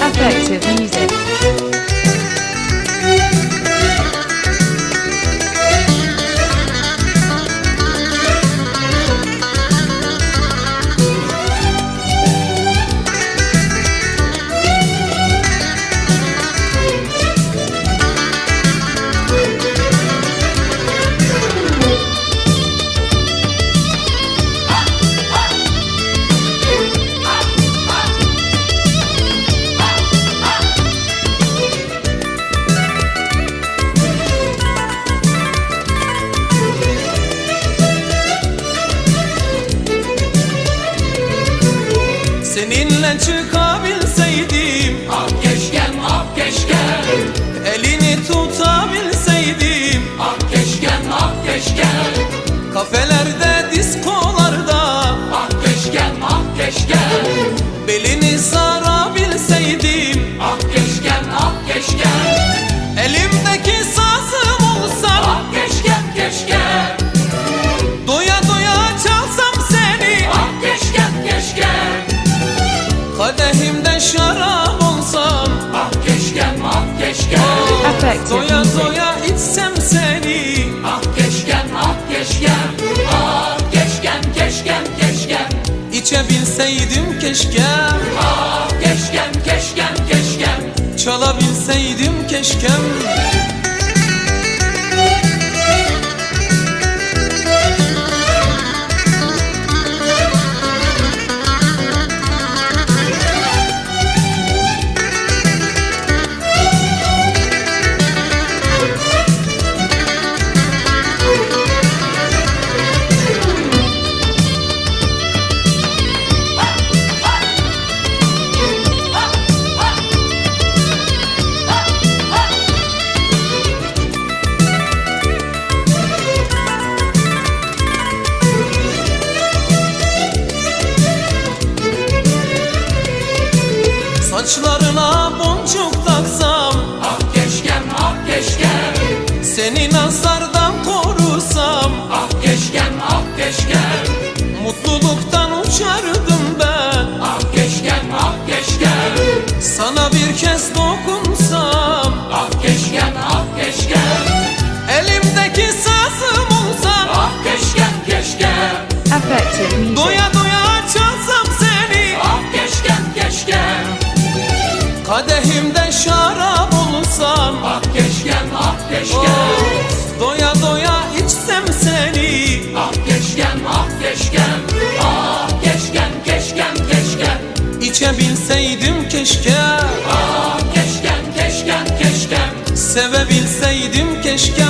Affective music. Kafelerde, diskolarda. Ak keşkem, ak keşkem Belini sarabilseydim Ak keşkem, ak keşkem Elimdeki sazım olsan Ak keşkem, keşkem Doya doya çalsam seni. Ak keşkem, keşkem Kadehimde şarap olsam. Ak keşkem, ak keşkem Affective İçebilseydim keşke. Ak keşkem, keşkem, keşkem. Çalabilseydim keşkem Saçlarına boncuk taksam. Ak keşkem, ak keşkem. Seni nazardan korusam. Ah keşkem, ah keşkem. Mutluluktan uçardım ben. Ah keşkem, ah keşkem. Sana bir kez dokunsam Sevebilseydim keşkem